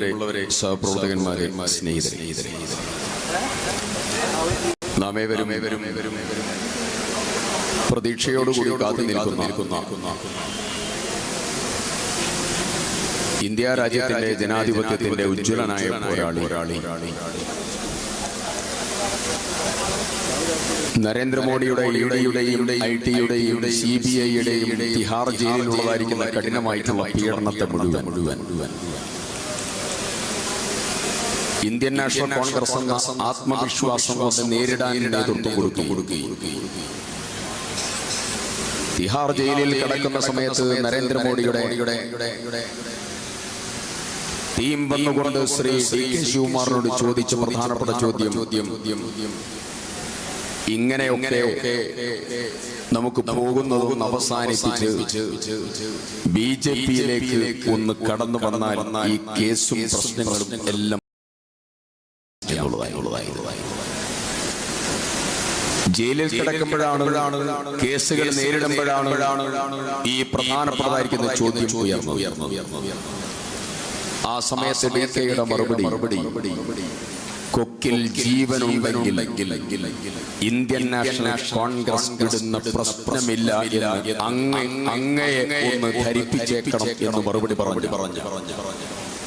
പ്രിയമുള്ളവരെ സഹപ്രവർത്തകന്മാരെ സ്നേഹിതരെ. നാം ഏവരും ഏവരും ഏവരും പ്രതീക്ഷയോടുകൂടി കാത്തു നിൽക്കുന്ന ഇന്ത്യ രാജ്യത്തിന്റെ ജനാധിപത്യത്തിന്റെ ഉജ്ജ്വലനായ പോരാളി. പോരാളി നരേന്ദ്രമോദിയുടെ ഇടയുടെയും ഐ ടിയുടെയും സി ബി ഐയുടെയും തിഹാർ ജയിലിലുള്ളതായിരിക്കുന്ന കഠിനമായിട്ടുള്ള പീഡനത്തെ മുഴുവൻ മുഴുവൻ മുഴുവൻ. ഇന്ത്യൻ നാഷണൽ കോൺഗ്രസ് എന്ന ആത്മവിശ്വാസം കൊണ്ട് നേരിടാൻ നേതൃത്വം കൊടുക്കുകയും. തിഹാർ ജയിലിൽ കിടക്കുന്ന സമയത്ത് നരേന്ദ്രമോദിയുടെ ടീം വന്നുകൊണ്ട് ശ്രീ ഡി കെ ശിവകുമാറിനോട് ചോദിച്ച പ്രധാനപ്പെട്ട ചോദ്യം. ചോദ്യം. ഇങ്ങനെയൊക്കെ നമുക്ക് പോകുന്നതും അവസാനിപ്പിച്ച് ബി ജെ പിയിലേക്ക് ഒന്ന് കടന്നു വന്നാൽ ഈ കേസും പ്രശ്നങ്ങളും എല്ലാം ജയിലിൽ കിടക്കുമ്പോഴാണ് കേസുകൾ നേരിടുമ്പോഴാണ് ഈ പ്രധാനപ്പെട്ടതായിരിക്കുന്ന ചോദ്യം ഉയർന്നു ആ സമയത്ത് ഡി കെയുടെ മറുപടി കൊക്കിൽ ജീവനുണ്ടെങ്കിൽ ഇന്ത്യൻ നാഷണൽ കോൺഗ്രസ് ഇടുന്ന പ്രശ്നമില്ല അങ്ങയെ ഒന്ന് ധരിപ്പിച്ചേക്കണം എന്ന് മറുപടി മറുപടി പറഞ്ഞു.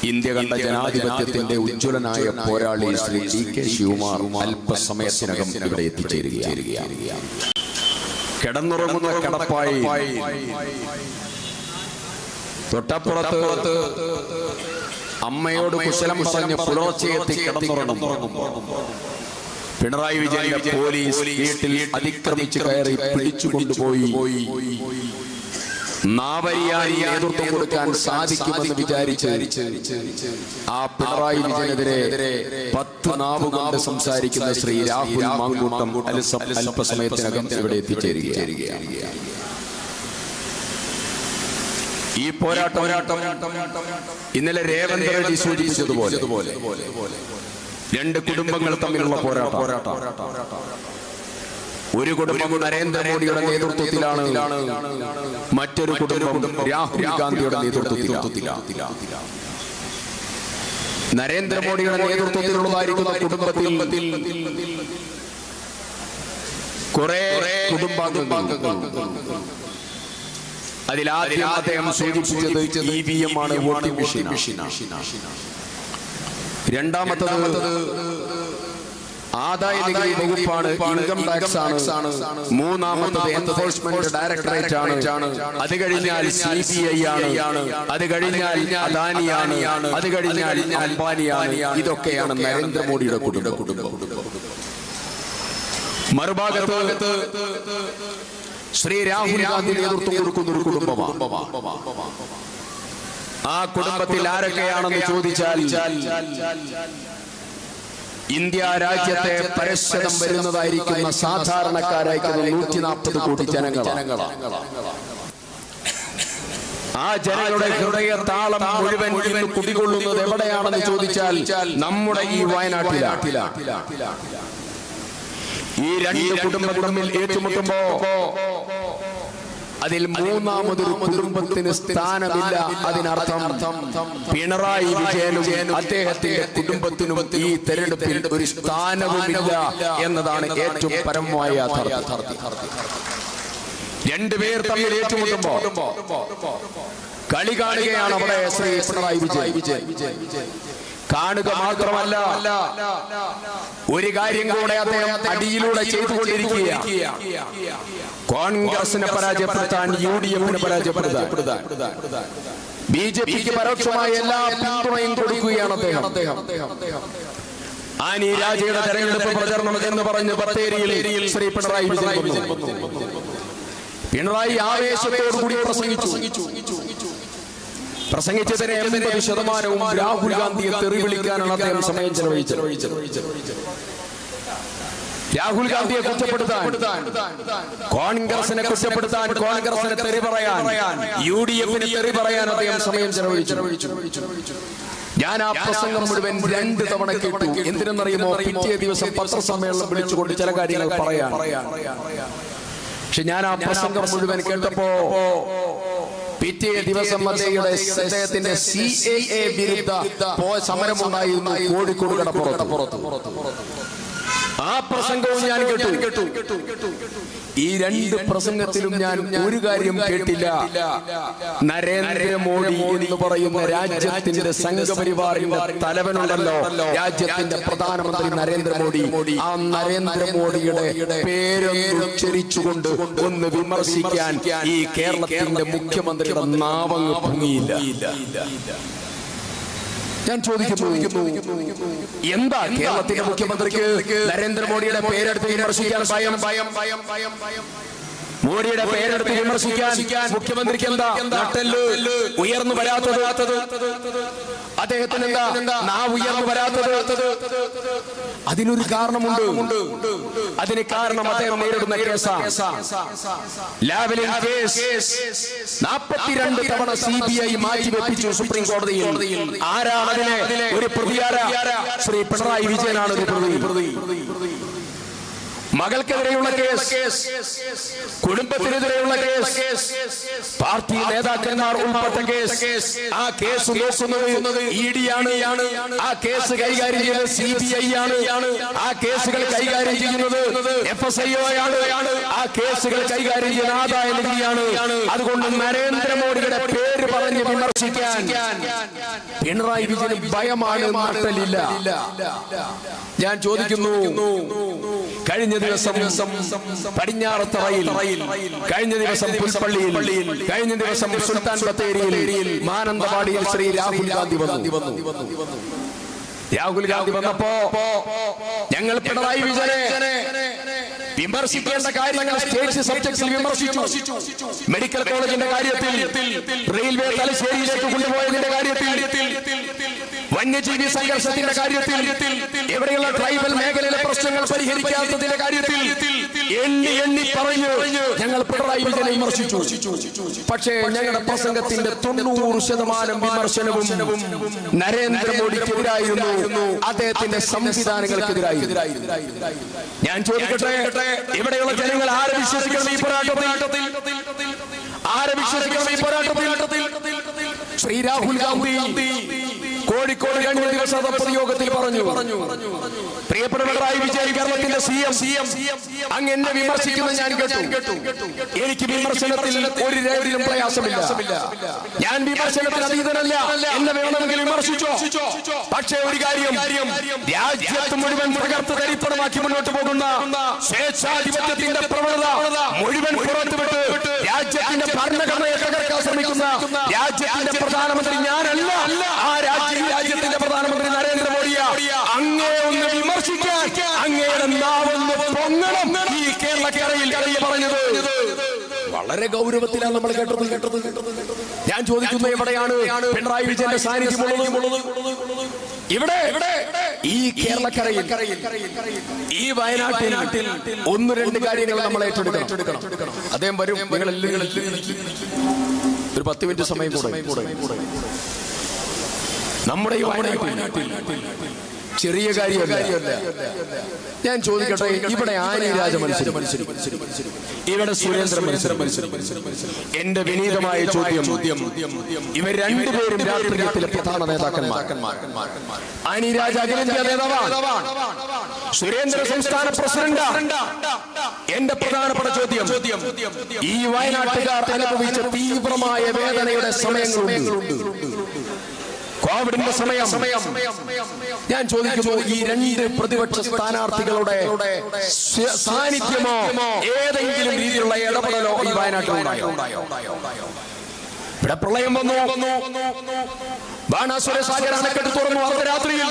ഇന്ത്യ കണ്ട ജനാധിപത്യത്തിന്റെ ഉജ്ജ്വലനായ പോരാളി ശ്രീ ടി കെ ശിവമാർ അല്പസമയത്തിനകം ഇവിടെ എത്തിച്ചേരുകയാണ്. കിടന്നുറങ്ങുന്ന കടപ്പായി. തൊട്ടപ്പുറത്ത് അമ്മയോട് കുശലം പറഞ്ഞ് പുലർച്ചയെത്തി കിടന്നുറങ്ങും പിണറായി വിജയന്റെ പോലീസ് വീട്ടിൽ അതിക്രമിച്ചു കയറി പിടിച്ചു കൊണ്ടുപോയി നാവരിയായി നേതൃത്വം കൊടുക്കാൻ സാധിക്കുമെന്ന് വിചാരിച്ച് ആ പിണറായി വിജയനെതിരെ പത്ത് നാവുകൊണ്ട് സംസാരിക്കുന്ന ശ്രീ രാഹുൽ മാങ്കൂട്ടം അല്പ- അല്പസമയത്തിനകം ഇവിടെ എത്തിച്ചേരുകയാണ്. ഈ പോരാട്ടം ഇന്നലെ രേവന്ത് റെഡ്ഡി സൂചിപ്പിച്ചതുപോലെ രണ്ട് കുടുംബങ്ങൾ തമ്മിലുള്ള പോരാട്ടം. ഒരു കുടുംബം നരേന്ദ്രമോദിയുടെ നേതൃത്വത്തിലാണ്. മറ്റൊരു കുടുംബം രാഹുൽ ഗാന്ധിയുടെ നേതൃത്വത്തിലാണ്. നരേന്ദ്രമോദിയുടെ നേതൃത്വത്തിലുള്ളതായിരിക്കുന്ന കുടുംബത്തിൽ കുറെ കുടുംബാംഗങ്ങൾ അതിലാദ്യം അദ്ദേഹം സൂചിപ്പിച്ചത് ഇ വി എം ആണ് വോട്ടിംഗ് മെഷീൻ രണ്ടാമത്തത് ആദായ നികുതി വകുപ്പാണ് ഇൻകം ടാക്സ് ആണ്. മൂന്നാമത്തത് എൻഫോഴ്സ്മെന്റ് ഡയറക്ടറേറ്റ് ആണ്. അത് കഴിഞ്ഞാൽ സി ബി ഐ ആണ്. അത് കഴിഞ്ഞാൽ അദാനിയാണ്. അത് കഴിഞ്ഞാൽ അംബാനിയാണ് ഇതൊക്കെയാണ് നരേന്ദ്രമോദിയുടെ കുടുംബ. കുടുംബ. മറുഭാഗത്ത് ശ്രീ രാഹുൽ ഗാന്ധി നേതൃത്വം കൊടുക്കുന്ന ഒരു കുടുംബമാണ്. ആ കുടുംബത്തിൽ ആരൊക്കെയാണെന്ന് ചോദിച്ചാൽ ഇന്ത്യ രാജ്യത്തെ പരസ്പരം വരുന്നതായിരിക്കുന്ന സാധാരണക്കാരായിരിക്കുന്ന നൂറ്റി നാൽപ്പത് കോടി ജനങ്ങളാണ്. ആ ജനങ്ങളുടെ ഹൃദയ താളം മുഴുവൻ ഇന്ന് കുടികൊള്ളുന്നത് എവിടെയാണെന്ന് ചോദിച്ചാൽ നമ്മുടെ ഈ വയനാട്ടിലാണ്. ഈ രണ്ട് കുടുംബം തമ്മിൽ ഏറ്റുമുട്ടുമ്പോ അതിൽ മൂന്നാമതൊരു കുടുംബത്തിന് സ്ഥാനമില്ല അതിനർത്ഥം പിണറായി വിജയനും അദ്ദേഹത്തിന്റെ കുടുംബത്തിനും ഈ തെരഞ്ഞെടുപ്പിൽ ഒരു സ്ഥാനവുമില്ല എന്നതാണ് ഏറ്റവും പരമമായ രണ്ടുപേർ തമ്മിൽ ഏറ്റുമുട്ടുമ്പോ കളി കാണുകയാണ് അവിടെ ശ്രീ പിണറായി വിജയൻ. കാണുക മാത്രമല്ല ഒരു കാര്യം കൂടെ അദ്ദേഹം അടിയിലൂടെ ചെയ്തുകൊണ്ടിരിക്കുകയാണ്. കോൺഗ്രസിനെ പരാജയപ്പെടുത്താൻ യു ഡി എഫിനെ പരാജയപ്പെടുത്താൻ. ബി ജെ പിക്ക് പരോക്ഷമായ എല്ലാ പിന്തുണയും കൊടുക്കുകയാണ് അദ്ദേഹം. ആനി രാജയുടെ തെരഞ്ഞെടുപ്പ് പ്രചരണം എന്ന് പറഞ്ഞ് ബത്തേരിയിൽ ശ്രീ പിണറായി വിജയൻ. പിണറായി ആവേശത്തോടു കൂടി പ്രസംഗിച്ചു. പ്രസംഗിച്ചതിന് എൺപത് ശതമാനവും രാഹുൽ ഗാന്ധിയെ തെറി വിളിക്കാനാണ് അദ്ദേഹം സമയം ചെലവഴിച്ചത്. രാഹുൽ ഗാന്ധിയെ കുറ്റപ്പെടുത്താൻ. കോൺഗ്രസിനെ കുറ്റപ്പെടുത്താൻ കോൺഗ്രസിനെ തെറി പറയാൻ. യു ഡി എഫിനെ തെറി പറയാൻ അദ്ദേഹം സമയം ചെലവഴിച്ചു. ഞാൻ ആ പ്രസംഗം മുഴുവൻ രണ്ട് തവണ കേട്ടു. എന്തിനെന്നറിയുമോ? പിറ്റേ ദിവസം പത്രസമ്മേളനം വിളിച്ചുകൊണ്ട് ചില കാര്യങ്ങൾ പറയാൻ. പക്ഷെ ഞാൻ ആ പ്രസംഗം മുഴുവൻ കേട്ടപ്പോ പിറ്റേ ദിവസം അദ്ദേഹയുടെ അദ്ദേഹത്തിന്റെ സി എ എ വിരുദ്ധ സമരമുണ്ടായിരുന്നു കോഴിക്കോട് കടപ്പുറത്ത്. ആ പ്രസംഗവും ഞാൻ കേട്ടു. ഈ രണ്ട് പ്രസംഗത്തിലും ഞാൻ ഒരു കാര്യം കേട്ടില്ല. നരേന്ദ്രമോദി എന്ന് പറയുന്ന രാജ്യത്തിന്റെ സംഘപരിവാറിന്റെ തലവനുണ്ടല്ലോ. രാജ്യത്തിന്റെ പ്രധാനമന്ത്രി നരേന്ദ്രമോദി. ആ നരേന്ദ്രമോദിയുടെ പേരൊന്നുച്ചരിച്ചുകൊണ്ട് ഒന്ന് വിമർശിക്കാൻ ഈ കേരളത്തിന്റെ മുഖ്യമന്ത്രിയുടെ നാവങ്ങ് പൊങ്ങിയില്ല. ഞാൻ ചോദിക്കുന്നു. എന്താ കേരളത്തിന്റെ മുഖ്യമന്ത്രിക്ക് നരേന്ദ്രമോദിയുടെ പേരെടുത്ത് വിമർശിക്കാൻ ഭയം ഭയം ഭയം ഭയം ഭയം. മോഡിയുടെ പേരെടുത്ത് വിമർശിക്കാൻ മുഖ്യമന്ത്രിക്ക് എന്താ ഉയർന്നു വരാത്തത്? അദ്ദേഹത്തിന് എന്താ നാ ഉയർന്നു വരാത്തത്? അതിനൊരു കാരണമുണ്ട്. അതിന് കാരണം അദ്ദേഹം നേരിടുന്ന കേസാണ്. നാൽപ്പത്തിരണ്ട് തവണ സി ബി ഐ മാറ്റിവെപ്പിച്ചു സുപ്രീം കോടതിയിൽ. ആരാണ് അതിനെ ഒരു പ്രതിയാര? ശ്രീ പിണറായി വിജയനാണ് ഒരു പ്രതി മകൾക്കെതിരെയുള്ള കേസ് കുടുംബത്തിനെതിരെയുള്ള കേസ് പാർട്ടി നേതാക്കന്മാർ ഉൾപ്പെട്ട കേസ് ആ കേസ് നോക്കുന്നത് ഇ ഡി ആണ് ആ കേസ് കൈകാര്യം ചെയ്യുന്നത് സി ബി ഐ ആണ്. ആ കേസുകൾ കൈകാര്യം ചെയ്യുന്നത് എഫ് എസ് ഐ ഒ ആണ്. ആ കേസുകൾ കൈകാര്യം ചെയ്യുന്ന ആദായ നിധിയാണ്. അതുകൊണ്ട് നരേന്ദ്രമോദിയുടെ പേര് പറഞ്ഞ് വിമർശിക്കാൻ പിണറായി വിജയൻ ഭയമാണ് നാട്ടലില്ല ഞാൻ ചോദിക്കുന്നു കഴിഞ്ഞ ദിവസം പടിഞ്ഞാറത്തറയിൽ കഴിഞ്ഞ ദിവസം പുൽപ്പള്ളിയിൽ കഴിഞ്ഞ ദിവസം സുൽത്താൻ ബത്തേരിയിൽ മാനന്തവാടിയിൽ ശ്രീ രാഹുൽ ഗാന്ധി വന്നു. രാഹുൽ ഗാന്ധി വന്നപ്പോ ഞങ്ങൾ പിണറായി വിജയനെ വിമർശിക്കേണ്ട കാര്യങ്ങൾ സ്റ്റേറ്റ് സബ്ജക്ട്സിൽ വിമർശിച്ചു. മെഡിക്കൽ കോളേജിന്റെ കാര്യത്തിൽ റെയിൽവേ തലശ്ശേരിയിലേക്ക് കൊണ്ടുപോയതിന്റെ കാര്യത്തിൽ വന്യജീവി സംഘർഷത്തിന്റെ കാര്യത്തിൽ ഇവിടെയുള്ള ട്രൈബൽ മേഖലയിലെ പ്രശ്നങ്ങൾ പരിഹരിക്കാത്തതിന്റെ കാര്യത്തിൽ എണ്ണി എണ്ണി പറഞ്ഞു ഞങ്ങൾ പിണറായി വിജയനെ വിമർശിച്ചു. പക്ഷേ ഞങ്ങളുടെ പ്രസംഗത്തിന്റെ തൊണ്ണൂറ് ശതമാനം വിമർശനവും നരേന്ദ്രമോദിക്കെതിരായിരുന്നു. അദ്ദേഹത്തിന്റെ സംവിധാനങ്ങൾക്കെതിരായി ഞാൻ ചോദിക്കട്ടെ ഇവിടെയുള്ള ജനങ്ങൾ ആരെ വിശ്വസിക്കുന്നു ഈ പോരാട്ടത്തിൽ? ആരെ വിശ്വസിക്കുന്നു ഈ പോരാട്ടത്തിൽ? ശ്രീ രാഹുൽ ഗാന്ധി. കോഴിക്കോട് കഴിഞ്ഞ ദിവസം യോഗത്തിൽ പറഞ്ഞു. പ്രിയപ്പെട്ട പിണറായി വിജയൻ കേരളത്തിന്റെ സി എം. സി എം അങ്ങ് എന്നെ വിമർശിക്കുന്നത് ഞാൻ കേട്ടു. എനിക്ക് വിമർശനത്തിൽ ഒരു രേഖയിലും പ്രയാസമില്ല. ഞാൻ വിമർശനത്തിന് അതീതനല്ല. എന്നെ വേണമെങ്കിൽ വിമർശിച്ചോ? പക്ഷേ ഒരു കാര്യം രാജ്യത്ത് മുഴുവൻ തകർത്ത് തരിപ്പണമാക്കി മുന്നോട്ട് പോകുന്ന സ്വേച്ഛാധിപത്യത്തിന്റെ പ്രവണത മുഴുവൻ പുറത്തുവിട്ട് രാജ്യത്തിന്റെ ഭരണഘടനയെ തകർക്കാൻ ശ്രമിക്കുന്ന രാജ്യത്തിന്റെ പ്രധാനമന്ത്രി ഞാനല്ല. ആ രാജ്യം രാജ്യത്തിന്റെ പ്രധാനമന്ത്രി നരേന്ദ്രമോദിയ. അങ്ങേ ഒന്ന് വിമർശിക്കാൻ അങ്ങയുടെ നാവൊന്ന് പൊങ്ങണം ഈ കേരളക്കരയിൽ എന്ന് പറഞ്ഞത്. വളരെ ഗൗരവത്തിലാണ് നമ്മൾ കേട്ടത്. കേട്ടത് ഞാൻ ചോദിക്കുന്നത് എവിടെയാണ് പിണറായി വിജയന്റെ സാന്നിധ്യമുള്ളത് ഇവിടെ. ഈ കേരളക്കരയിൽ ഈ വയനാട്ടിൽ ഒന്ന് രണ്ട് കാര്യങ്ങൾ നമ്മൾ ഏറ്റെടുക്കണം. അദ്ദേഹം വരും. നിങ്ങൾ ഒരു പത്ത് മിനിറ്റ് സമയം കൂടെ. നമ്മുടെ ഈ വയനാട്ടിൽ ചെറിയ കാര്യമല്ല. ഞാൻ ചോദിക്കട്ടെ ഇവിടെ ആനി രാജ മത്സരം ഇവിടെ സുരേന്ദ്ര മത്സരം എന്റെ വിനീതമായ ചോദ്യം. ഇവർ രണ്ടുപേരും രാഷ്ട്രീയത്തിലെ പ്രധാന നേതാക്കന്മാർ. ആനി രാജ അഖിലേന്ത്യാ നേതാവാണ്. സുരേന്ദ്ര സംസ്ഥാന പ്രസിഡന്റ്. എന്റെ പ്രധാനപ്പെട്ട ചോദ്യം. ഈ വയനാട്ടുകാർ അനുഭവിച്ച തീവ്രമായ വേദനയുടെ സമയങ്ങളുണ്ട്. കോവിഡിന്റെ സമയം. ഞാൻ ചോദിക്കുന്നു ഈ രണ്ട് പ്രതിപക്ഷ സ്ഥാനാർത്ഥികളുടെ സാന്നിധ്യമോ ഏതെങ്കിലും രീതിയിലുള്ള ഇടപെടലോ ഈ വയനാട്ടിൽ ഇവിടെ പ്രളയം വന്നു. ബാണാസുര സാഗർ അണക്കെട്ട് തുറന്നു. അർദ്ധരാത്രിയിൽ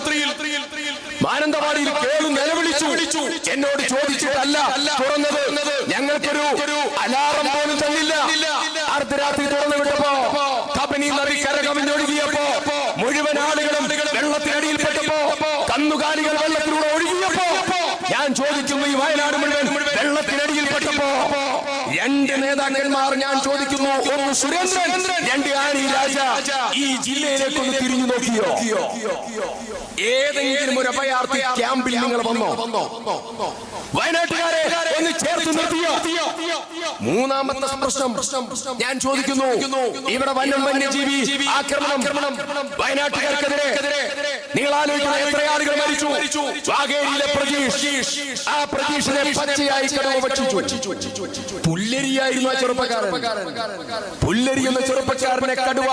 മാനന്തവാടിയിൽ കേളു നിലവിളിച്ചു. എന്നോട് ചോദിച്ചിട്ടല്ല തുറന്നത്. ഞങ്ങൾക്കൊരു അലാറം പോലും തന്നില്ല. അർദ്ധരാത്രി തുറന്നു വിട്ടപ്പോ കബനി നദി കരകവിഞ്ഞൊഴുകിയപ്പോ മുഴുവൻ ആളുകളും വെള്ളത്തിനടിയിൽപ്പെട്ടപ്പോ കന്നുകാലികൾ വെള്ളത്തിലൂടെ ഒഴുകിയപ്പോ ഞാൻ ചോദിക്കുന്നു ഈ വയനാട് മുഴുവൻ വെള്ളത്തിനടിയിൽപ്പെട്ടപ്പോ രണ്ട് നേതാക്കൾ ഞാൻ ചോദിക്കുന്നു ഒന്ന് സുരേന്ദ്രൻ രണ്ട് ആനി രാജ? ഈ ജില്ലയിലേക്ക് ഒന്ന് തിരിഞ്ഞു നോക്കിയോ? ഏതെങ്കിലും ഒരു അഭയാർത്ഥി ക്യാമ്പിൽ നിങ്ങൾ വന്നോ? വയനാട്ടുകാരെ ഒന്ന് ചേർത്ത് നിർത്തിയോ? മൂന്നാമത്തെ പ്രശ്നം ഞാൻ ചോദിക്കുന്നു ഇവിടെ വന്യം വന്യജീവി ആക്രമണം വയനാട്ടുകാർക്കെതിരെ നിങ്ങൾ ആലോചിക്കുന്ന എത്ര ആളുകൾ മരിച്ചു? വാഗേരിയിലെ പ്രതീഷ് ആ പ്രതീഷിനെ പച്ചയായി കടവ് ഭക്ഷിച്ചു പുല്ലരിയായിരുന്നു ആ ചെറുപ്പക്കാരൻ. പുല്ലരി എന്ന ചെറുപ്പക്കാരനെ കടുവ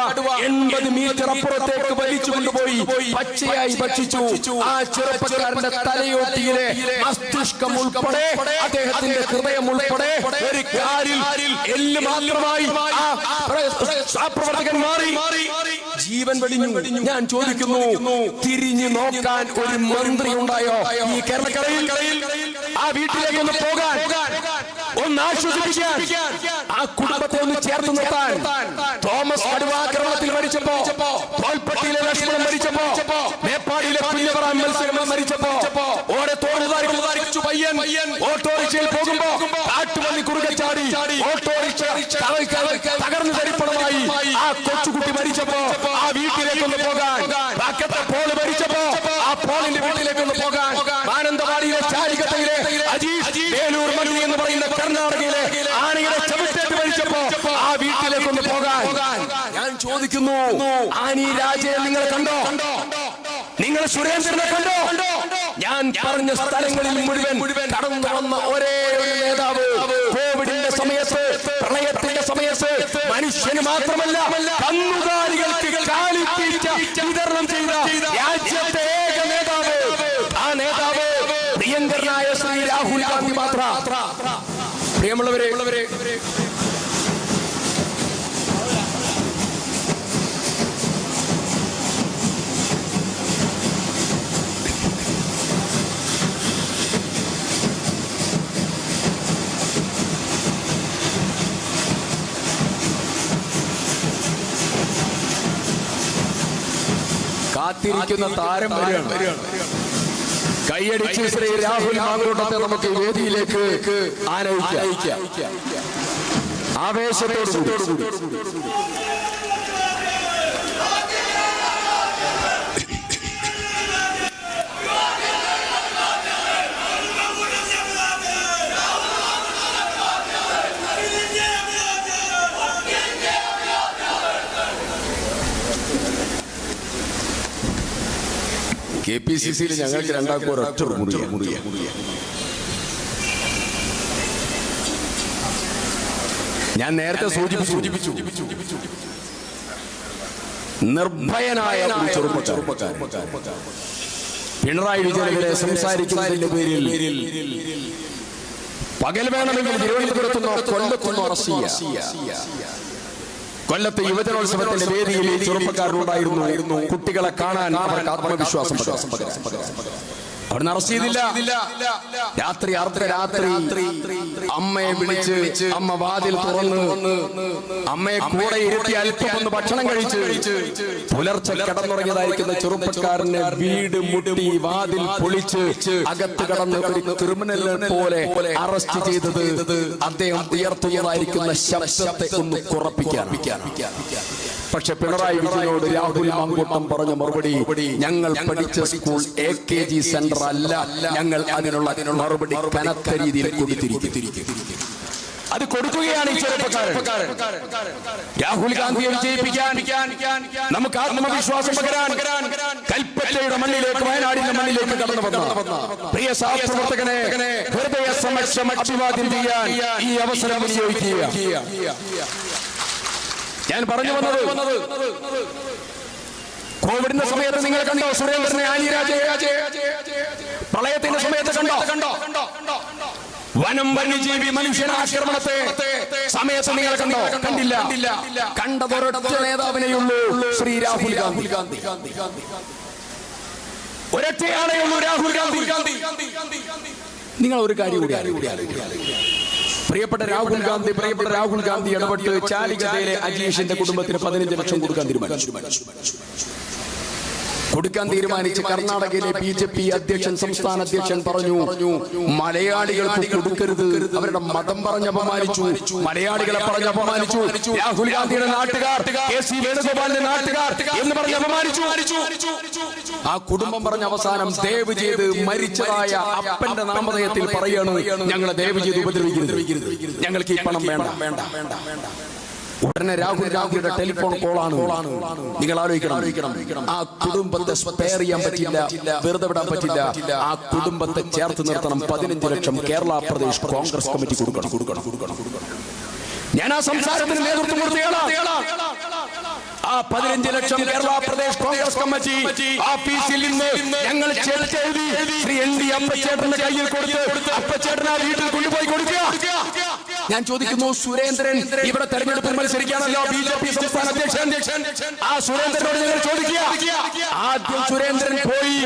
എൺപത് മീറ്റർ അപ്പുറത്തേക്ക് വലിച്ചു കൊണ്ടുപോയി പച്ചയായി ഭക്ഷിച്ചു. ആ ചെറുപ്പക്കാരന്റെ തലയോട്ടിയിലെ മസ്തിഷ്കം ഉൾപ്പെടെ അദ്ദേഹത്തിന്റെ ഹൃദയം ഉൾപ്പെടെ ഒരു കാലിൽ എല്ല് മാത്രമായി ആ പ്രവർത്തകൻ മാറി. ജീവൻ വെടിഞ്ഞു. ഞാൻ ചോദിക്കുന്നു തിരിഞ്ഞു നോക്കാൻ ഒരു മന്ത്രി ഉണ്ടായോ? ഈ കേരളക്കരയിൽ? ആ വീട്ടിലേക്ക് ഒന്ന് പോകാൻ. ഒന്ന് ആശ്വസിപ്പിക്കാൻ. ആ കുടുംബത്തെ ഒന്ന് ചേർത്ത് നിർത്താൻ. തോമസ് കടുവാക്രമണത്തിൽ മരിച്ചപ്പോ തോൽപ്പട്ടിയിലെ ലക്ഷ്മണൻ മരിച്ചപ്പോ മേപ്പാടിയിലെ കുഞ്ഞവറ മത്സരം മരിച്ചപ്പോ ഓടെ തോടുതാരിച്ചു പയ്യൻ ഓട്ടോറിക്ഷയിൽ പോകുമ്പോ കാട്ടുപള്ളി കുറുകെ ചാടി ഓട്ടോറിക്ഷ തകർന്നു തരിപ്പണമായി ആ കൊച്ചുകുട്ടി മരിച്ചപ്പോ ആ വീട്ടിലേക്ക് ഒന്ന് പോകാൻ പക്കത്തെ പോൾ മരിച്ചപ്പോ ആ പോളിന്റെ വീട്ടിലേക്ക് ഒന്ന് പോകാൻ. മാനന്തവാടിയിലെ ചാരികത്തയിലെ അജീഷ് പറയുന്ന കർണാടകയിലെ ആനയുടെ ചവിട്ടേറ്റ് മരിച്ചപ്പോ ആ വീട്ടിലേക്ക് ഒന്ന് പോകാൻ. ഞാൻ ചോദിക്കുന്നു ആനി രാജയെ നിങ്ങൾ കണ്ടോ? നിങ്ങൾ സുരേന്ദ്രനെ കണ്ടോ? ഞാൻ പറഞ്ഞ സ്ഥലങ്ങളിൽ മുഴുവൻ കടന്നു വന്ന ഒരേ ഒരു നേതാവ് കോവിഡിന്റെ സമയത്ത് പ്രളയത്തിന്റെ സമയത്ത് മനുഷ്യന് മാത്രമല്ല കന്നുകാലികൾക്ക് കാലിത്തീറ്റ വിതരണം ചെയ്ത രാജ്യത്തെ കാത്തിരിക്കുന്ന താരം വരികയാണ്. കൈയടിച്ച് ശ്രീ രാഹുൽ മാങ്കോട്ടത്തെ നമുക്ക് വേദിയിലേക്ക് ആനയിക്കാം. ആവേശത്തോടുകൂടി. കെ പി സി സിയിൽ ഞങ്ങൾക്ക് രണ്ടാക്കും ഒരൊറ്റ മുറിയ. മുറിയ. ഞാൻ നേരത്തെ സൂചിപ്പിച്ചു. നിർഭയനായ ചെറുപ്പക്കാരൻ. പിണറായി വിജയനെതിരെ സംസാരിക്കുന്നതിന്റെ പേരിൽ പകൽ വേണമെങ്കിൽ തിരുവനന്തപുരത്തുനിന്നോ കൊല്ലത്തുനിന്നോ അറസ്റ്റ് കൊല്ലത്തെ യുവജനോത്സവത്തിന്റെ വേദിയിൽ ചെറുപ്പക്കാരനുണ്ടായിരുന്നു കുട്ടികളെ കാണാൻ അവർക്ക് ആത്മവിശ്വാസം. അവിടുന്ന് അറസ്റ്റ് ചെയ്തില്ല. രാത്രി അർദ്ധരാത്രി അമ്മയെ വിളിച്ച് അമ്മ വാതിൽ തുറന്ന് അമ്മയെ കൂടെ ഇരുത്തി അല്പം ഒന്ന് ഭക്ഷണം കഴിച്ച് പുലർച്ചെ കടന്നുറങ്ങിയതായിരിക്കുന്ന ചെറുപ്പക്കാരനെ വീട് മുട്ടി വാതിൽ പൊളിച്ച് അകത്ത് കടന്ന് ഒരു ക്രിമിനലിനെ പോലെ അറസ്റ്റ് ചെയ്തത് അദ്ദേഹം ഉയർത്തുന്നതായിരിക്കുന്ന ശബ്ദത്തെ ഒന്ന് കുറപ്പിക്കാൻ പക്ഷെ പിണറായി വിജയനോട് രാഹുൽ മാങ്കൂട്ടം പറഞ്ഞ മറുപടി ഞങ്ങൾ പഠിച്ച school A K G centre അല്ല. ഞങ്ങൾ അതിനുള്ള മറുപടി കനത്ത രീതിയിൽ കൊടുത്തിരിക്കും അത് കൊടുക്കുകയാണ് ഈ ചെറുപ്പക്കാരൻ. രാഹുൽ ഗാന്ധിയെ വിജയിപ്പിക്കാൻ നമുക്ക് ആത്മവിശ്വാസം പകരാൻ കൽപ്പറ്റയുടെ മണ്ണിലേക്ക് വയനാടിന്റെ മണ്ണിലേക്ക് കടന്നു വന്ന. പ്രിയ സഹപ്രവർത്തകനെ ഹൃദയ സമക്ഷം അഭിവാദ്യം ചെയ്യാൻ ഈ അവസരം വിനിയോഗിക്കുക ഞാൻ പറഞ്ഞു വന്നത് കോവിഡിന്റെ സമയത്ത് നിങ്ങൾ കണ്ടോ? സുരേന്ദ്രനെ പ്രളയത്തിന്റെ സമയത്ത് കണ്ടോ? കണ്ടോ വനം വന്യജീവി മനുഷ്യൻ ആക്രമണത്തെ സമയത്ത് നിങ്ങൾ കണ്ടോ? കണ്ടില്ല. കണ്ടതൊരൊറ്റ നേതാവിനെയുള്ളൂ ശ്രീ രാഹുൽ ഗാന്ധി. ഒരൊറ്റയാളേ ഉള്ളൂ രാഹുൽ ഗാന്ധി. നിങ്ങൾ ഒരു കാര്യം കൂടി. പ്രിയപ്പെട്ട രാഹുൽ ഗാന്ധി പ്രിയപ്പെട്ട രാഹുൽ ഗാന്ധി ഇടപെട്ട് ചാലികതയിലെ അജീഷിന്റെ കുടുംബത്തിന് പതിനഞ്ച് ലക്ഷം കൊടുക്കാൻ തീരുമാനിച്ചു. കൊടുക്കാൻ തീരുമാനിച്ച് കർണാടകയിലെ ബി ജെ പി അധ്യക്ഷൻ സംസ്ഥാന അധ്യക്ഷൻ പറഞ്ഞു മലയാളികൾക്ക് കൊടുക്കരുത്. അവരുടെ മതം പറഞ്ഞ് അപമാനിച്ചു. മലയാളികളെ പറഞ്ഞ് അപമാനിച്ചു. രാഹുൽ ഗാന്ധിയുടെ നാട്ടുകാർ കെ സി വേണുഗോപാലിന്റെ നാട്ടുകാർ എന്ന് പറഞ്ഞ് അപമാനിച്ചു. ആ കുടുംബം പറഞ്ഞ അവസാനം ദയവ് ചെയ്ത് മരിച്ചതായ അപ്പന്റെ നാമധേയത്തിൽ പറയണു. ഞങ്ങളെ ദയവ് ചെയ്ത് ഉപദ്രവിക്കരുത്. ഞങ്ങൾക്ക് ഈ പണം വേണ്ട. വേണ്ട വേണ്ട വേണ്ട. ഉടനെ രാഹുൽ ഗാന്ധിയുടെ ടെലിഫോൺ കോൾ ആണ്. നിങ്ങൾ ആലോചിക്കണം. ആ കുടുംബത്തെ സ്പെയർ ചെയ്യാൻ പറ്റില്ല. വെറുതെ വിടാൻ പറ്റില്ല. ആ കുടുംബത്തെ ചേർത്ത് നിർത്തണം. പതിനഞ്ച് ലക്ഷം കേരള പ്രദേശ് കോൺഗ്രസ് കമ്മിറ്റി കൊടുക്കണം. കൊടുക്കണം കൊടുക്കണം ഞാൻ ആ സംസാരത്തിന് നേതൃത്വം കൊടുത്തയാളാണ് ആ പതിനഞ്ച് ലക്ഷം കേരള പ്രദേശ് കോൺഗ്രസ് കമ്മിറ്റി ഓഫീസിൽ നിന്ന് ഞങ്ങൾ ചേർത്തെഴുതി ശ്രീ എൻ ഡി കയ്യിൽ കൊടുത്ത് അപ്പച്ചേട്ടൻ ആ വീട്ടിൽ കൊണ്ടുപോയി കൊടുക്കുക. ഞാൻ ചോദിക്കുന്നു സുരേന്ദ്രൻ ഇവിടെ തെരഞ്ഞെടുപ്പിൽ മത്സരിക്കുകയാണല്ലോ ബി ജെ പി സംസ്ഥാന അധ്യക്ഷൻ. ആ സുരേന്ദ്രനോട് ഞങ്ങൾ ചോദിക്കുക. ആദ്യം സുരേന്ദ്രൻ പോയി.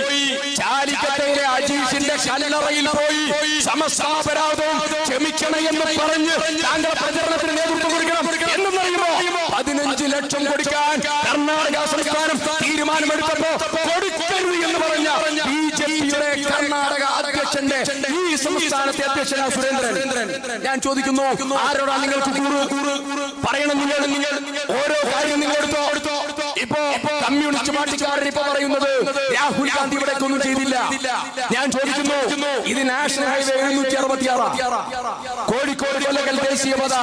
ചാലിക്കട്ടയിലെ അജീഷിന്റെ കല്ലറയിൽ പോയി. സമസ്താപരാധവും ക്ഷമിക്കണം എന്ന് പറഞ്ഞ് താങ്കളുടെ പ്രചരണത്തിന് നേതൃത്വം കൊടുക്കണം. എന്നറിയുമോ പതിനഞ്ച് ലക്ഷം കൊടുക്കാൻ കർണാടക സംസ്ഥാനം തീരുമാനമെടുത്തപ്പോ കൊടുക്കരുത് എന്ന് പറഞ്ഞ സംസ്ഥാനത്തെ അധ്യക്ഷനാ സുരേന്ദ്രൻ. ഞാൻ ചോദിക്കുന്നു ആരോടാ നിങ്ങൾക്ക് പറയണം നിങ്ങൾ. നിങ്ങൾ ഓരോ കാര്യം നിങ്ങൾ എടുത്തോ? ഇപ്പോ കമ്മ്യൂണിസ്റ്റ് പാർട്ടിക്കാരൻ ഇപ്പൊ പറയുന്നത് രാഹുൽ ഗാന്ധി ഇവിടെ ഒന്നും ചെയ്തില്ല. ഞാൻ ചോദിക്കുന്നു ഇത് നാഷണൽ ഹൈവേ എഴുന്നൂറ്റി അറുപത്തി കോഴിക്കോട് കൊല്ലകൽ ദേശീയപാത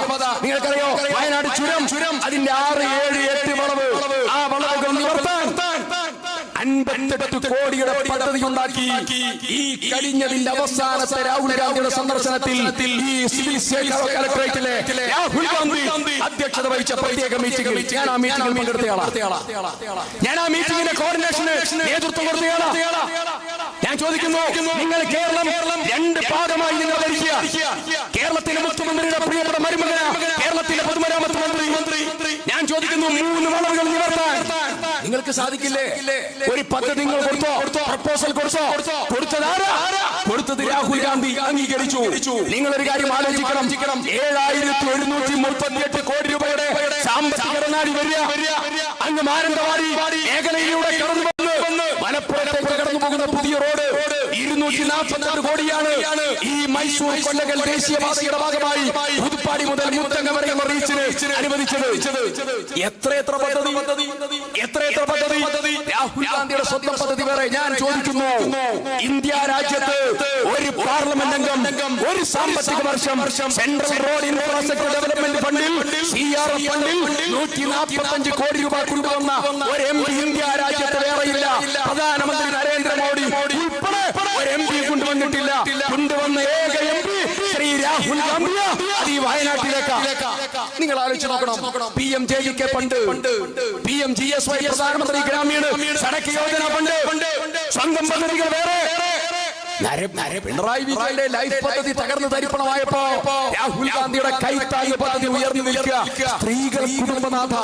നിങ്ങൾക്കറിയോ? വയനാട് ചുരം. അതിന്റെ ആറ് ഏഴ് എട്ട് വളവ്. ആ വളവുകൾ നിവർത്താൻ അൻപത്തെട്ട് കോടിയുടെ പദ്ധതി ഉണ്ടാക്കി. ഈ കഴിഞ്ഞതിന്റെ അവസാനത്തെ രാഹുൽ ഗാന്ധിയുടെ സന്ദർശനത്തിൽ ഈ കലക്ടറേറ്റിലെ രാഹുൽ ഗാന്ധി അധ്യക്ഷത വഹിച്ച പ്രത്യേക മീറ്റിംഗിൽ ഞാൻ ആ മീറ്റിംഗിൽ പങ്കെടുത്തയാളാ. ഞാൻ ആ മീറ്റിംഗിന്റെ കോർഡിനേഷന് നേതൃത്വം കൊടുത്തയാളാ. ഞാൻ ചോദിക്കുന്നു നിങ്ങൾ കേരളം രണ്ട് ഭാഗമായി നിങ്ങൾ ഭരിക്കുക. കേരളത്തിലെ മുഖ്യമന്ത്രിയുടെ പ്രിയപ്പെട്ട മരുമകന കേരളത്തിലെ പൊതുമരാമത്ത് മന്ത്രി. ഞാൻ ചോദിക്കുന്നു മൂന്ന് വളവുകൾ നിവർത്താൻ. നിങ്ങൾക്ക് സാധിക്കില്ലേ? ഒരു പദ്ധതി നിങ്ങൾ കൊടുത്തോ? പ്രപ്പോസൽ കൊടുത്തോ? കൊടുത്തതാരാ കൊടുത്തത് രാഹുൽ ഗാന്ധി അംഗീകരിച്ചു. നിങ്ങൾ ഒരു കാര്യം ആലോചിക്കണം. ഏഴായിരത്തി എഴുന്നൂറ്റി മുപ്പത്തിയെട്ട് കോടി രൂപയുടെ സാമ്പത്തിക ഇടനാടി വരിക. അങ്ങ് മാനന്തവാടി. മേഖലയിലൂടെ കടന്നു വന്ന് മലപ്പുറത്തേക്ക് കടന്നു പോകുന്ന പുതിയ റോഡ് ഇരുന്നൂറ്റി നാൽപ്പത്തി കോടിയാണ് ഈ മൈസൂർ കൊല്ലകൽ ദേശീയപാതയുടെ ഭാഗമായി പുതുപ്പാടി മുതൽ മുത്തങ്ങ വരെയുള്ള റീച്ചിന് അനുവദിച്ചത്. എത്ര എത്ര പദ്ധതി? എത്ര എത്ര പദ്ധതി? രാഹുൽ ഗാന്ധിയുടെ സ്വന്തം പദ്ധതി വരെ ഞാൻ ചോദിക്കുന്നു. ഇന്ത്യ രാജ്യത്ത് ഒരു പാർലമെന്റ് അംഗം ഒരു സാമ്പത്തിക വർഷം സെൻട്രൽ റോഡ് ഇൻഫ്രാസ്ട്രക്ചർ ഡെവലപ്മെന്റ് ഫണ്ടിൽ സി ആർ ഫണ്ടിൽ നൂറ്റി നാൽപ്പത്തഞ്ച് കോടി രൂപ കൊണ്ടുവന്ന ഒരു എം പി ഇന്ത്യ രാജ്യത്ത് വേറെയില്ല പ്രധാനമന്ത്രി നരേന്ദ്രമോദി ഉൾപ്പെടെ ഒരു എം പി കൊണ്ടുവന്നിട്ടില്ല. കൊണ്ടുവന്ന ഏക എം പി അത് ഈ വയനാട്ടിലേക്ക്. നിങ്ങൾ ആലോചിച്ച് നോക്കണം. P M J G K പണ്ട് P M G S Y പ്രധാനമന്ത്രി ഗ്രാമീണ സടക്ക് യോജന സ്വന്തം പദ്ധതികൾ വേറെ. പിണറായി വിജയന്റെ ലൈഫ് പദ്ധതി തകർന്ന് തരിപ്പണമായപ്പോ രാഹുൽ ഗാന്ധിയുടെ കൈത്താങ്ങ് പദ്ധതി ഉയർന്നു നിൽക്കുക. സ്ത്രീകൾ കുടുംബനാഥ.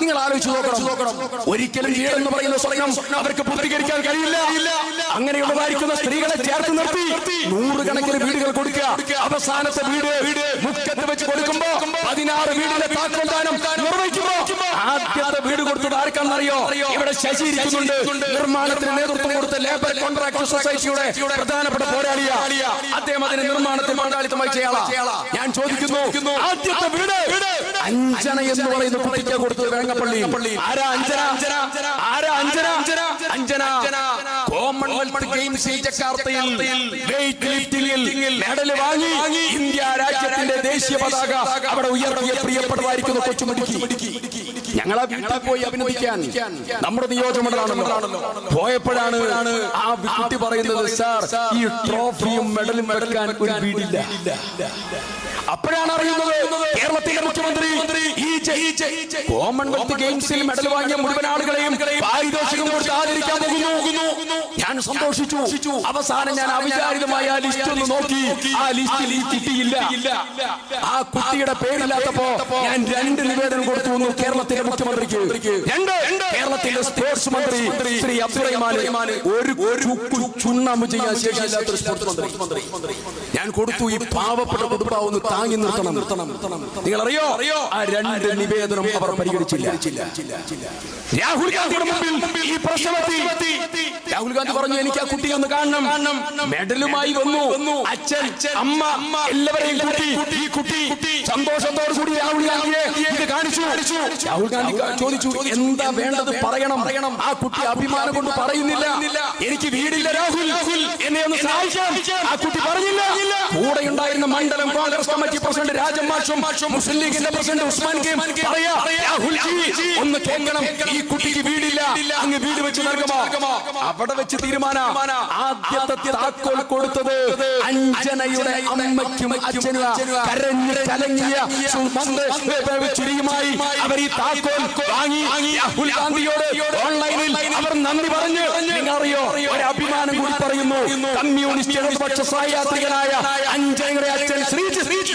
നിങ്ങൾ ആലോചിച്ചു നോക്കണം. ഒരിക്കലും ഈടെന്ന് പറയുന്ന സ്വർണം അവർക്ക് പൂർത്തീകരിക്കാൻ കഴിയില്ല. അങ്ങനെയുള്ളതായിരിക്കുന്ന സ്ത്രീകളെ ചേർത്ത് നിർത്തി. നൂറുകണക്കിന് വീടുകൾ കൊടുക്കുക. അവസാനത്തെ വീട് മുക്കത്ത് വെച്ച് കൊടുക്കുമ്പോ പതിനാറ് വീടിന്റെ താക്കോൽദാനം നിർവഹിക്കുമ്പോ ആദ്യത്തെ വീട് കൊടുത്തത് ആർക്കാണെന്നറിയോ? ഇവിടെ ശശി ഇരിക്കുന്നുണ്ട് നിർമ്മാണത്തിന് നേതൃത്വം കൊടുത്ത ലേബർ കോൺട്രാക്ട് സൊസൈറ്റിയുടെ പ്രധാനപ്പെട്ട പോരാളിയ. അദ്ദേഹം അതിന് നിർമ്മാണത്തിൽ പങ്കാളിത്തമായി ചെയ്യാളാ ഞാൻ ചോദിക്കുന്നു ആദ്യത്തെ വീട് അഞ്ചന എന്ന് പറയുന്ന കുട്ടിക്ക് കൊടുത്തത് വേങ്ങപ്പള്ളി. ആരാ അഞ്ചന ആരാ അഞ്ചന അഞ്ചന കോമൺവെൽത്ത് ഗെയിംസ് ജക്കാർത്തയിൽ വെയിറ്റ് ലിഫ്റ്റിംഗിൽ മെഡൽ വാങ്ങി ഇന്ത്യ രാജ്യത്തിന്റെ ദേശീയ പതാക അവിടെ ഉയർത്തിയ പ്രിയപ്പെട്ടതായിരിക്കുന്നു കൊച്ചുമിടുക്കി. ഞങ്ങളെ വീട്ടിൽ പോയി അഭിനന്ദിക്കാൻ നമ്മുടെ നിയോജകമണ്ഡലമാണല്ലോ. പോയപ്പോഴാണ് ആ കുട്ടി പറയുന്നത് സാർ ഈ ട്രോഫിയും മെഡലും വെക്കാൻ ഒരു വീടില്ല. അപ്പോഴാണ് അറിയുന്നത് കേരളത്തിലെ മുഖ്യമന്ത്രി ഈ കോമൺവെൽത്ത് ഗെയിംസിൽ മെഡൽ വാങ്ങിയ മുഴുവൻ ആളുകളെയും പാരിതോഷികം കൊടുത്ത് ആദരിക്കാൻ പോകുന്നു. ഞാൻ സന്തോഷിച്ചു. അവസാനം ഞാൻ അവിചാരിതമായ ആ ലിസ്റ്റ് ഒന്ന് നോക്കി. ആ ലിസ്റ്റിൽ ഈ കുട്ടിയില്ല. ആ കുട്ടിയുടെ പേരില്ലാത്തപ്പോ ഞാൻ രണ്ട് നിവേദനം കൊടുത്തു എന്ന് കേരളത്തിലെ മുഖ്യമന്ത്രിക്ക് രണ്ട്. കേരളത്തിലെ സ്പോർട്സ് മന്ത്രി ശ്രീ അബ്ദുറഹ്മാൻ ഒരു ചുണ്ണാമ്പ് ചെയ്യാൻ ശേഷിയില്ലാത്ത ഒരു സ്പോർട്സ് മന്ത്രി. ഞാൻ കൊടുത്തു ഈ പാവപ്പെട്ട കുടുംബം ഒന്ന് താങ്ങി നിർത്തണം. നിർത്തണം. നിങ്ങൾ അറിയോ? ആ രണ്ട് നിവേദനം അവർ പരിഗണിച്ചില്ല. രാഹുൽ ഗാന്ധിയുടെ മുമ്പിൽ ഈ പ്രശ്നമെത്തി രാഹുൽ ഗാന്ധി പറഞ്ഞു എനിക്ക് ആ കുട്ടിയെ ഒന്ന് കാണണം. മെഡലുമായി വന്നു. അച്ഛൻ അമ്മ എല്ലാവരെയും കൂട്ടി. ഈ കുട്ടി സന്തോഷത്തോടു കൂടി രാഹുൽ ഗാന്ധിയെ ഇത് കാണിച്ചു. രാഹുൽ ഗാന്ധി ക- ചോദിച്ചു എന്താ വേണ്ടത് പറയണം? ആ കുട്ടി അഭിമാനം കൊണ്ട് പറയുന്നില്ല. എനിക്ക് വീടില്ല രാഹുൽ. എന്നെ ഒന്ന് സഹായിക്കാം ആ കുട്ടി പറഞ്ഞില്ല. കൂടെ ഉണ്ടായിരുന്ന മണ്ഡലം കോൺഗ്രസ് കമ്മിറ്റി പ്രസിഡന്റ് രാജം മാഷും മുസ്ലിം ലീഗിന്റെ പ്രസിഡന്റ് ഉസ്മാൻ കെയും പറയാ രാഹുൽ ഒന്ന് കേൾക്കണം. ഈ കുട്ടിക്ക് വീടില്ല. അങ്ങ് വീട് വെച്ച് നൽകുമോ അവിടെ വെച്ച് തീരുമാന. ആദ്യത്തെ താക്കോൽ കൊടുത്തത് അഞ്ജനയുടെ അമ്മയ്ക്കും അച്ഛനും കരഞ്ഞ് കലങ്ങിയ സുമന്ത് ചിരിയുമായി അവർ ഈ താക്കോൽ വാങ്ങി രാഹുൽ ഗാന്ധിയോട് ഓൺലൈനിൽ അവർ നന്ദി പറഞ്ഞു. നിങ്ങൾ അറിയോ ഒരു അഭിമാനം കൂടി പറയുന്നു. കമ്മ്യൂണിസ്റ്റ് ഇടതുപക്ഷ സഹയാത്രികനായ അഞ്ജനയുടെ അച്ഛൻ ശ്രീ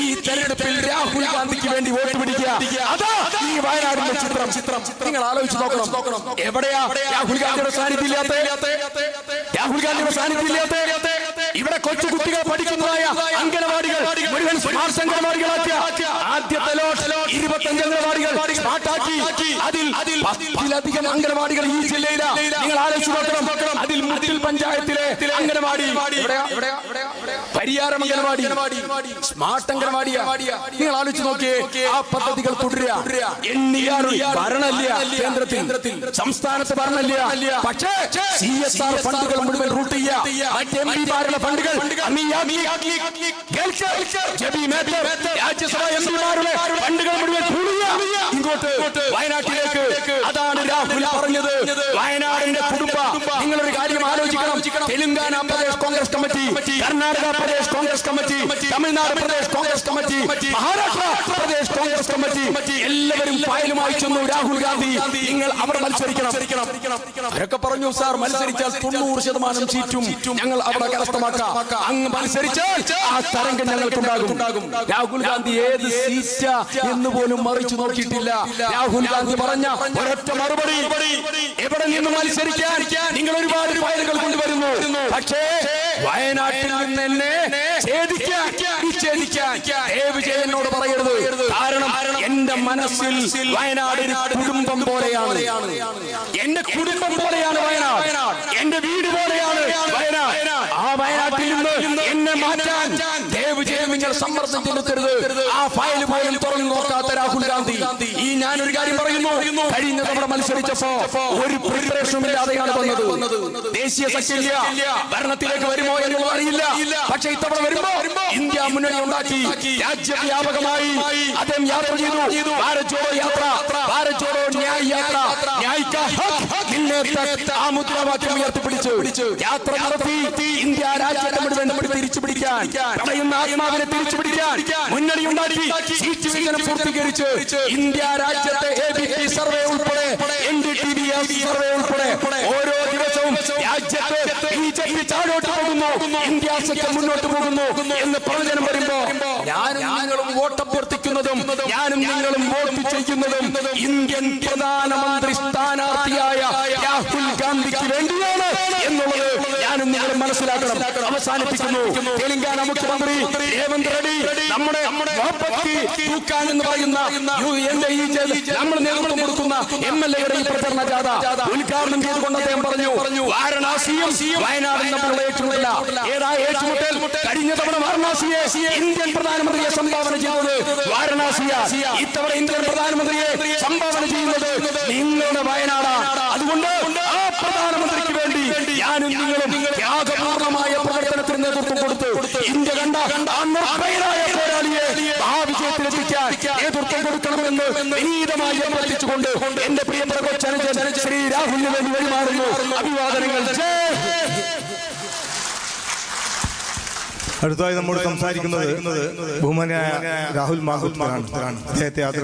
ഈ തെരഞ്ഞെടുപ്പിൽ രാഹുൽ ഗാന്ധിക്ക് വേണ്ടി വോട്ട് പിടിക്കുക. അതാ ഈ വയനാടിന്റെ ചിത്രം. ചിത്രം നിങ്ങൾ ആലോചിച്ച് നോക്കണം. എവിടെയാ രാഹുൽ ഗാന്ധിയുടെ സാന്നിധ്യം ഇല്ലാത്ത രാഹുൽ ഗാന്ധിയുടെ സാന്നിധ്യം ഇല്ലാത്ത ഇവിടെ കൊച്ചു കുട്ടികൾ പഠിക്കുന്നതായ അംഗനവാടികൾ മുഴുവൻ സ്മാർട്ട് അംഗനവാടികളാക്കിയ അംഗനവാടികൾ സ്മാർട്ടാക്കി അതിൽ പത്തിലധികം അംഗനവാടികൾ ഈ ജില്ലയില. നിങ്ങൾ ആലോചിച്ച് നോക്കണം. അതിൽ മുട്ടിൽ പഞ്ചായത്തിലെ അംഗനവാടി? പരിയാരം അംഗനവാടി. സ്മാർട്ട് അംഗനവാടി നിങ്ങൾ ആലോചിച്ച് നോക്കിയേ. ആ പദ്ധതികൾ തുടരുക. ഭരണമില്ല കേന്ദ്രത്തിൽ. സംസ്ഥാനത്ത് ഭരണമില്ല. പക്ഷേ സി എസ് ആർ ഫണ്ടുകൾ മുഴുവൻ റൂട്ട് ചെയ്യുക. ഫണ്ടുകൾ രാജ്യസഭാ എം പിമാരുടെ ഫണ്ടുകൾ മുഴുവൻ ഇങ്ങോട്ട്. വയനാട്ടിലേക്ക്. രാഹുൽ പറഞ്ഞത് വയനാടിന്റെ കുടുംബ നിങ്ങളൊരു കാര്യം ആലോചിക്കണം Telangana Pradesh Congress committee Karnataka Pradesh Congress committee Tamil Nadu Pradesh Congress committee Maharashtra Pradesh Congress committee. എല്ലാവരും ഫയലുമായി ചെന്നു രാഹുൽ ഗാന്ധി. നിങ്ങൾ അവിടെ മത്സരിക്കണം. അവരൊക്കെ പറഞ്ഞു സാർ മത്സരിച്ചാൽ തൊണ്ണൂറ് ശതമാനം സീറ്റും ഞങ്ങൾ അവിടെ കരസ്ഥമാക്കാം. അങ്ങ് മത്സരിച്ചാൽ ആ തരംഗം ഞങ്ങൾക്കുണ്ടാകും. രാഹുൽ ഗാന്ധി ഏത് സീറ്റ എന്ന് പോലും മറിച്ചു നോക്കിയിട്ടില്ല. രാഹുൽ ഗാന്ധി പറഞ്ഞ ഒരൊറ്റ മറുപടി എവിടെ നിന്ന് മത്സരിക്കാൻ? നിങ്ങൾ ഒരുപാട് ഫയലുകൾ കൊണ്ടുവരുന്നു. പക്ഷേ വയനാട്ടിൽ നിന്ന് എന്നെ ഛേദിക്കാൻ വിച്ഛേദിക്കാൻ ചെയ്ത് പറയരുത്. കാരണം എന്റെ മനസ്സിൽ വയനാട് കുടുംബം പോലെയാണ്. എന്റെ കുടുംബം പോലെയാണ് വയനാട്. എന്റെ വീട് പോലെയാണ് വയനാട്. ആ വയനാട്ടിൽ നിന്ന് എന്നെ മാറ്റാൻ ദയവ് ചെയ്ത് നിങ്ങൾ സമ്മർദ്ദം ചെലുത്തരുത്. ആ ഫയൽ പോലും തുറന്നു നോക്കാത്ത രാഹുൽ ഗാന്ധി. ഈ ഞാനൊരു കാര്യം പറയുന്നു. കഴിഞ്ഞ തവണ മത്സരിച്ചപ്പോ ഒരു പ്രിപ്പറേഷനും ഇല്ലാതെയാണ് വന്നത്. ദേശീയ സഖ്യമില്ല ഭരണത്തിലേക്ക് വരുമോ എന്നുള്ളത് അറിയില്ല. പക്ഷെ ഇത്തവണ വരുമ്പോ ഇന്ത്യ മുന്നണി ഉണ്ടാക്കി. രാജ്യവ്യാപകമായി അദ്ദേഹം യാത്ര ചെയ്തു. ഭാരത് ജോഡോ യാത്ര തക് ആ മുദ്രാവാക്യം ഉയർത്തിപ്പിടിച്ചു. യാത്ര നടത്തി ഇന്ത്യ രാജ്യത്തെ മുഴുവൻ തിരിച്ചു പിടിക്കാൻ പറയുന്ന ആത്മാവിനെ തിരിച്ചു പിടിക്കാൻ മുന്നണി ഉണ്ടാക്കി. സീറ്റ് പൂർത്തീകരിച്ച്. ഇന്ത്യ രാജ്യത്തെ എ ബി പി സർവേ ഉൾപ്പെടെ N D T V survey ഉൾപ്പെടെ. ഓരോ ദിവസവും രാജ്യത്ത് ബി ജെ പി താഴോട്ട് പോകുന്നു. ഇന്ത്യ സഖ്യം മുന്നോട്ട് പോകുന്നു എന്ന് പ്രവചനം വരുമ്പോ ഞാനും നിങ്ങളും വോട്ട് അഭ്യർത്ഥിക്കുന്നതും ഞാനും നിങ്ങളും വോട്ട് ചെയ്യുന്നതും ഇന്ത്യൻ പ്രധാനമന്ത്രി സ്ഥാനാർത്ഥിയായ രാഹുൽ ഗാന്ധിക്ക് വേണ്ടിയാണ് എന്നുള്ളത് ഞാനും നിങ്ങൾ മനസ്സിലാക്കണം. അവസാനിപ്പിക്കുന്നു. തെലങ്കാന മുഖ്യമന്ത്രി രേവന്ത് റെഡി നമ്മുടെ തൂക്കാൻ എന്ന് പറയുന്ന നമ്മൾ നേതൃത്വം കൊടുക്കുന്ന എം എൽ എയുടെ ഈ പ്രചരണ ജാഥ ഉദ്ഘാടനം ചെയ്തുകൊണ്ട് അദ്ദേഹം പറഞ്ഞു വാരണാസിയും വയനാടും തമ്മിലുള്ള ഏറ്റുമുട്ടല ഏതാ ഏറ്റുമുട്ടൽ? കഴിഞ്ഞ തവണ വാരണാസിയെ ഇന്ത്യൻ പ്രധാനമന്ത്രിയെ സംഭാവന ചെയ്തത് വാരണാസിയ. ഇത്തവണ ഇന്ത്യൻ പ്രധാനമന്ത്രിയെ സംഭാവന ചെയ്യുന്നത് നിങ്ങളുടെ വയനാടാണ് അതുകൊണ്ട് ആ പ്രധാനമന്ത്രിക്ക് വേണ്ടി ഞാനും നിങ്ങളും ത്യാഗപൂർണമായ പ്രവർത്തനത്തിന് നേതൃത്വം കൊടുത്ത് ഇന്ത്യ കണ്ട ആ നിർഭയനായ പോരാളിയെ ആ വിജയത്തിലെത്തിക്കാൻ നേതൃത്വം കൊടുക്കണമെന്ന് വിനീതമായി അഭ്യർത്ഥിച്ചുകൊണ്ട് എന്റെ പ്രിയപ്പെട്ട കൊച്ചനുജൻ ശ്രീ രാഹുലിന് വേണ്ടി വഴിമാറുന്നു. അഭിവാദനങ്ങൾ. ജയ് അടുത്തതായി നമ്മോട് സംസാരിക്കുന്നത് ബഹുമാനായ രാഹുൽ മാഹുൽ അദ്ദേഹത്തെ യാത്ര